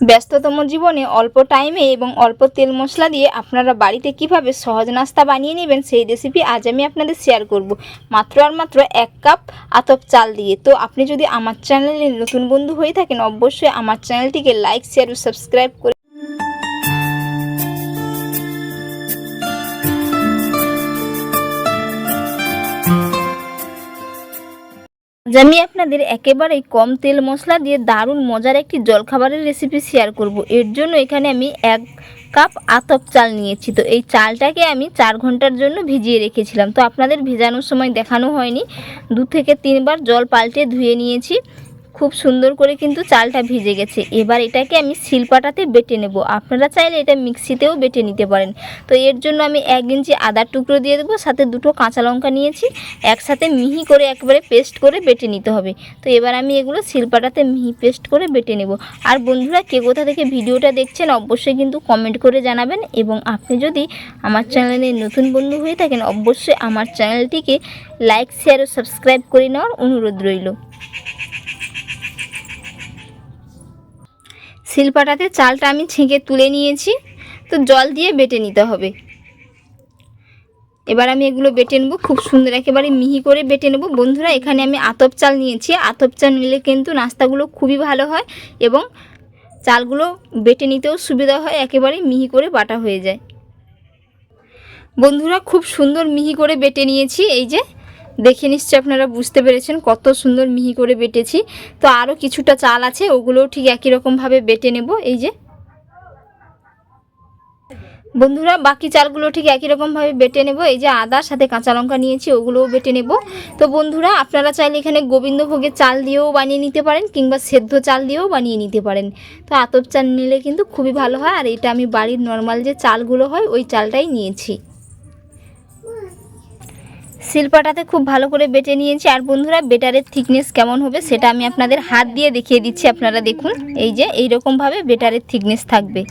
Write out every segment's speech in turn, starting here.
ব্যস্ততম জীবনে অল্প টাইমে এবং অল্প তেল মশলা দিয়ে আপনারা বাড়িতে কীভাবে সহজ নাস্তা বানিয়ে নেবেন সেই রেসিপি আজ আমি আপনাদের শেয়ার করব। মাত্র আর মাত্র এক কাপ আতপ চাল দিয়ে। তো আপনি যদি আমার চ্যানেলে নতুন বন্ধু হয়ে থাকেন, অবশ্যই আমার চ্যানেলটিকে লাইক শেয়ার ও সাবস্ক্রাইব করে আমি আপনাদের একেবারেই কম তেল মশলা দিয়ে দারুণ মজার একটি জলখাবারের রেসিপি শেয়ার করব। এর জন্য এখানে আমি এক কাপ আতপ চাল নিয়েছি। তো এই চালটাকে আমি চার ঘণ্টার জন্য ভিজিয়ে রেখেছিলাম। তো আপনাদের ভেজানোর সময় দেখানো হয়নি। দু থেকে তিনবার জল পাল্টে ধুয়ে নিয়েছি। খুব সুন্দর করে কিন্তু চালটা ভিজে গেছে। এবার এটাকে আমি শিলপাটাতে বেটে নেব। আপনারা চাইলে এটা মিক্সিতেও বেটে নিতে পারেন। তো এর জন্য আমি এক ইঞ্চি আদার টুকরো দিয়ে দেবো, সাথে দুটো কাঁচা লঙ্কা নিয়েছি। একসাথে মিহি করে একবারে পেস্ট করে বেটে নিতে হবে। তো এবার আমি এগুলো শিলপাটাতে মিহি পেস্ট করে বেটে নেব। আর বন্ধুরা, কে কোথা থেকে ভিডিওটা দেখছেন, অবশ্যই কিন্তু কমেন্ট করে জানাবেন। এবং আপনি যদি আমার চ্যানেলে নতুন বন্ধু হয়ে থাকেন, অবশ্যই আমার চ্যানেলটিকে লাইক, শেয়ার ও সাবস্ক্রাইব করে নেওয়ার অনুরোধ রইল। শিলপাটাতে চালটা আমি ছেঁকে তুলে নিয়েছি। তো জল দিয়ে বেটে নিতে হবে। এবার আমি এগুলো বেটে নেব, খুব সুন্দর একেবারে মিহি করে বেটে নেব। বন্ধুরা, এখানে আমি আতপ চাল নিয়েছি। আতপ চাল নিলে কিন্তু নাস্তাগুলো খুবই ভালো হয় এবং চালগুলো বেটে নিতেও সুবিধা হয়, একেবারে মিহি করে বাটা হয়ে যায়। বন্ধুরা, খুব সুন্দর মিহি করে বেটে নিয়েছি। এই যে দেখে নিশ্চয়ই আপনারা বুঝতে পেরেছেন কত সুন্দর মিহি করে বেটেছি। তো আরও কিছুটা চাল আছে, ওগুলোও ঠিক একই রকমভাবে বেটে নেব, এই যে। বন্ধুরা, বাকি চালগুলো ঠিক একই রকমভাবে বেটে নেব, এই যে আদার সাথে কাঁচা লঙ্কা নিয়েছি, ওগুলোও বেটে নেব। তো বন্ধুরা, আপনারা চাইলে এখানে গোবিন্দভোগের চাল দিয়েও বানিয়ে নিতে পারেন, কিংবা সেদ্ধ চাল দিয়েও বানিয়ে নিতে পারেন। তো আতপ চাল নিলে কিন্তু খুবই ভালো হয়, আর এটা আমি বাড়ির নর্মাল যে চালগুলো হয়, ওই চালটাই নিয়েছি। শিলপাটাতে খুব ভালো করে বেটে নিয়েছি। আর বন্ধুরা, বেটারের থিকনেস কেমন হবে সেটা আমি আপনাদের হাত দিয়ে দেখিয়ে দিচ্ছি, আপনারা দেখুন। এই যে এই রকমভাবে বেটারের থিকনেস থাকবে।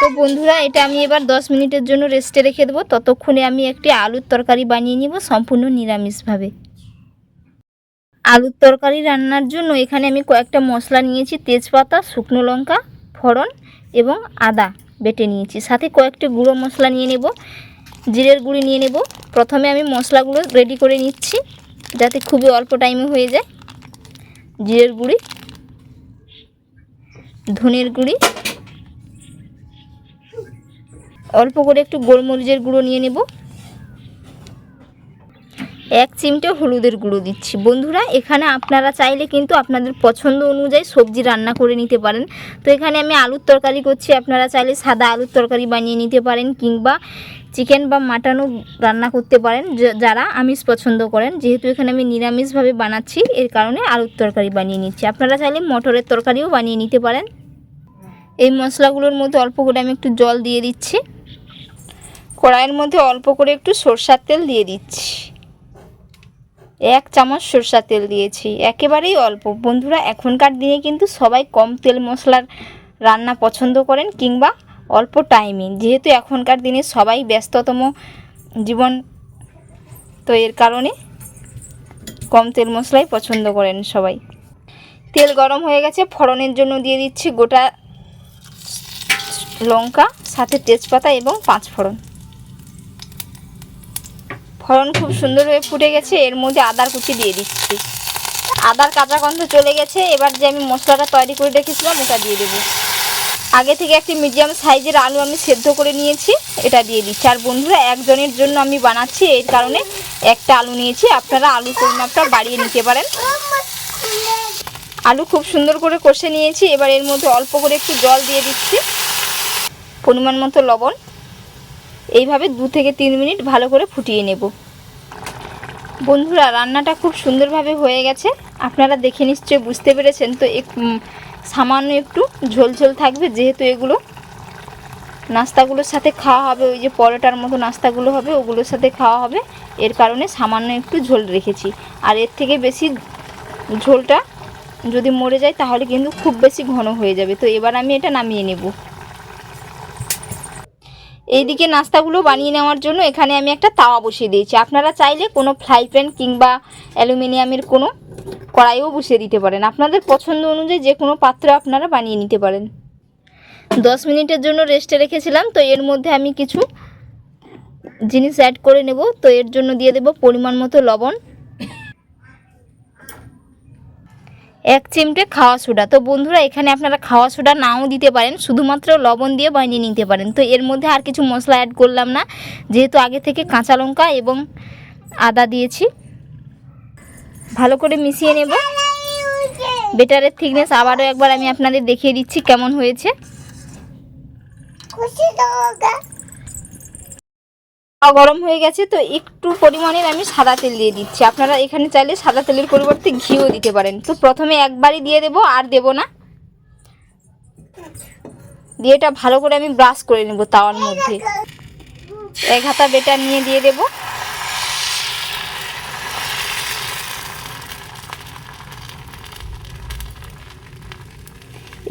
তো বন্ধুরা, এটা আমি এবার 10 মিনিটের জন্য রেস্টে রেখে দেবো। ততক্ষণে আমি একটি আলুর তরকারি বানিয়ে নিব সম্পূর্ণ নিরামিষভাবে। আলুর তরকারি রান্নার জন্য এখানে আমি কয়েকটা মশলা নিয়েছি, তেজপাতা, শুকনো লঙ্কা, ফোড়ন এবং আদা বেটে নিয়েছি। সাথে কয়েকটি গুঁড়ো মশলা নিয়ে নেব। জিরের গুঁড়ি নিয়ে নেব। প্রথমে আমি মশলাগুলো রেডি করে নিচ্ছি, যাতে খুবই অল্প টাইমে হয়ে যায়। জিরের গুঁড়ি, ধনের গুঁড়ি, অল্প করে একটু গোলমরিচের গুঁড়ো নিয়ে নেব। এক চিমটে হলুদের গুঁড়ো দিচ্ছি। বন্ধুরা, এখানে আপনারা চাইলে কিন্তু আপনাদের পছন্দ অনুযায়ী সবজি রান্না করে নিতে পারেন। তো এখানে আমি আলুর তরকারি করছি, আপনারা চাইলে সাদা আলুর তরকারি বানিয়ে নিতে পারেন কিংবা চিকেন বা মাটনও রান্না করতে পারেন। যারা আমিষ পছন্দ করেন, যেহেতু এখানে আমি নিরামিষভাবে বানাচ্ছি, এর কারণে আলুর তরকারি বানিয়ে নিচ্ছি। আপনারা চাইলে মটরের তরকারিও বানিয়ে নিতে পারেন। এই মশলাগুলোর মধ্যে অল্প করে আমি একটু জল দিয়ে দিচ্ছি। কড়াইয়ের মধ্যে অল্প করে একটু সরষার তেল দিয়ে দিচ্ছি। এক চামচ সরষার তেল দিয়েছি। একেবারেই অল্প। বন্ধুরা, এখনকার দিনে কিন্তু সবাই কম তেল মশলার রান্না পছন্দ করেন কিংবা অল্প টাইমে। যেহেতু এখনকার দিনে সবাই ব্যস্ততম জীবন তো এর কারণে কম তেল মশলাই পছন্দ করেন সবাই। তেল গরম হয়ে গেছে, ফোড়নের জন্য দিয়ে দিচ্ছি গোটা লঙ্কা, সাথে তেজপাতা এবং পাঁচ ফোড়ন। ফোড়ন খুব সুন্দর হয়ে ফুটে গেছে, এর মধ্যে আদার কুচি দিয়ে দিচ্ছি। আদার কাঁচা গন্ধ চলে গেছে, এবার যে আমি মশলাটা তৈরি করে রেখেছিলাম ওটা দিয়ে দেবো। আগে থেকে একটি মিডিয়াম সাইজের আলু আমি সেদ্ধ করে নিয়েছি, এটা দিয়ে দিচ্ছি। আর বন্ধুরা, একজনের জন্য আমি বানাচ্ছি, এর কারণে একটা আলু নিয়েছি। আপনারা আলু পরিমাপটা বাড়িয়ে নিতে পারেন। আলু খুব সুন্দর করে কষে নিয়েছি, এবার এর মধ্যে অল্প করে একটু জল দিয়ে দিচ্ছি, পরিমাণ মতো লবণ। এইভাবে দু থেকে তিন মিনিট ভালো করে ফুটিয়ে নেব। বন্ধুরা, রান্নাটা খুব সুন্দরভাবে হয়ে গেছে। আপনারা দেখে নিশ্চয়ই বুঝতে পেরেছেন, তো এক সামান্য একটু ঝোল ঝোল থাকবে, যেহেতু এগুলো নাস্তাগুলোর সাথে খাওয়া হবে, ওই যে পরোটার মতো নাস্তাগুলো হবে, ওগুলোর সাথে খাওয়া হবে। এর কারণে সামান্য একটু ঝোল রেখেছি। আর এর থেকে বেশি ঝোলটা যদি মরে যায়, তাহলে কিন্তু খুব বেশি ঘন হয়ে যাবে। তো এবার আমি এটা নামিয়ে নেব। এইদিকে নাস্তাগুলো বানিয়ে নেওয়ার জন্য এখানে আমি একটা তাওয়া বসিয়ে দিয়েছি। আপনারা চাইলে কোনো ফ্রাই প্যান কিংবা অ্যালুমিনিয়ামের কোনো কড়াইও বসিয়ে দিতে পারেন। আপনাদের পছন্দ অনুযায়ী যে কোনো পাত্র আপনারা বানিয়ে নিতে পারেন। দশ মিনিটের জন্য রেস্টে রেখেছিলাম, তো এর মধ্যে আমি কিছু জিনিস অ্যাড করে নেব। তো এর জন্য দিয়ে দেব পরিমাণ মতো লবণ। এক চিমটে খাওয়া সোডা। তো বন্ধুরা, এখানে আপনারা খাওয়া সোডা নাও দিতে পারেন, শুধুমাত্র লবণ দিয়ে বানিয়ে নিতে পারেন। তো এর মধ্যে আর কিছু মশলা অ্যাড করলাম না, যেহেতু আগে থেকে কাঁচা লঙ্কা এবং আদা দিয়েছি। ভালো করে মিশিয়ে নেব। বেটারের থিকনেস আবারও একবার আমি আপনাদের দেখিয়ে দিচ্ছি কেমন হয়েছে। গরম হয়ে গেছে, তো একটু পরিমাণের আমি সাদা তেল দিয়ে দিচ্ছি। আপনারা এখানে চাইলে সাদা তেলের পরিবর্তে ঘিও দিতে পারেন। তো প্রথমে একবারই দিয়ে দেব, আর দেব না। দিয়ে এটা ভালো করে আমি ব্রাশ করে নেব তাওয়ার মধ্যে। এক হাতা বেটার নিয়ে দিয়ে দেব।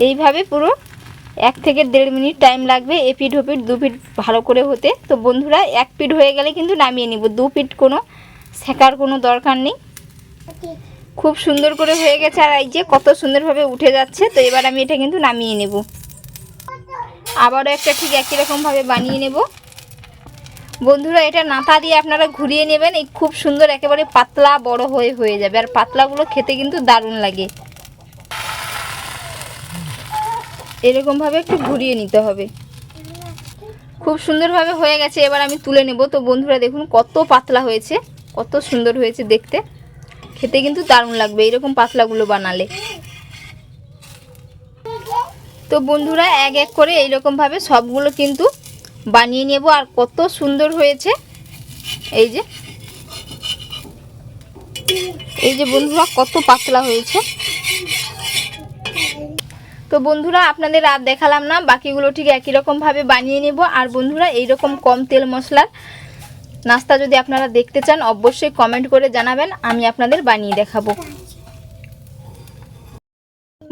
এইভাবে পুরো এক থেকে দেড় মিনিট টাইম লাগবে, এ পিঠ ও পিঠ, দু পিঠ ভালো করে হতে। তো বন্ধুরা, এক পিঠ হয়ে গেলে কিন্তু নামিয়ে নিব। দু পিঠ কোনো শেখার কোনো দরকার নেই। খুব সুন্দর করে হয়ে গেছে। আর এই যে কত সুন্দরভাবে উঠে যাচ্ছে, তো এবার আমি এটা কিন্তু নামিয়ে নেব। আবারও একটা ঠিক একই রকমভাবে বানিয়ে নেব। বন্ধুরা, এটা নাতা দিয়ে আপনারা ঘুরিয়ে নেবেন। এই খুব সুন্দর, একেবারে পাতলা, বড় হয়ে হয়ে যাবে। আর পাতলাগুলো খেতে কিন্তু দারুণ লাগে। এরকমভাবে একটু ঘুরিয়ে নিতে হবে। খুব সুন্দরভাবে হয়ে গেছে, এবার আমি তুলে নেব। তো বন্ধুরা, দেখুন কত পাতলা হয়েছে, কত সুন্দর হয়েছে দেখতে। খেতে কিন্তু দারুণ লাগবে এরকম পাতলাগুলো বানালে। তো বন্ধুরা, এক এক করে এইরকমভাবে সবগুলো কিন্তু বানিয়ে নেব, আর কত সুন্দর হয়েছে। এই যে এই যে বন্ধুরা, কত পাতলা হয়েছে। তো বন্ধুরা, আপনাদের আর দেখালাম না, বাকিগুলো ঠিক একই রকমভাবে বানিয়ে নেব। আর বন্ধুরা এই রকম কম তেল মশলার নাস্তা যদি আপনারা দেখতে চান, অবশ্যই কমেন্ট করে জানাবেন, আমি আপনাদের বানিয়ে দেখাবো।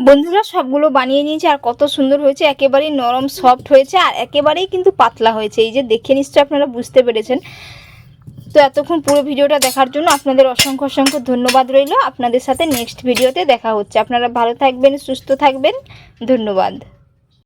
বন্ধুরা, সবগুলো বানিয়ে নিয়েছি, আর কত সুন্দর হয়েছে, একেবারেই নরম সফট হয়েছে, আর একেবারেই কিন্তু পাতলা হয়েছে। এই যে দেখে নিশ্চয় আপনারা বুঝতে পেরেছেন। তো এতক্ষণ পুরো ভিডিওটা দেখার জন্য আপনাদের অসংখ্য অসংখ্য ধন্যবাদ রইল। আপনাদের সাথে নেক্সট ভিডিওতে দেখা হচ্ছে। আপনারা ভালো থাকবেন, সুস্থ থাকবেন। ধন্যবাদ।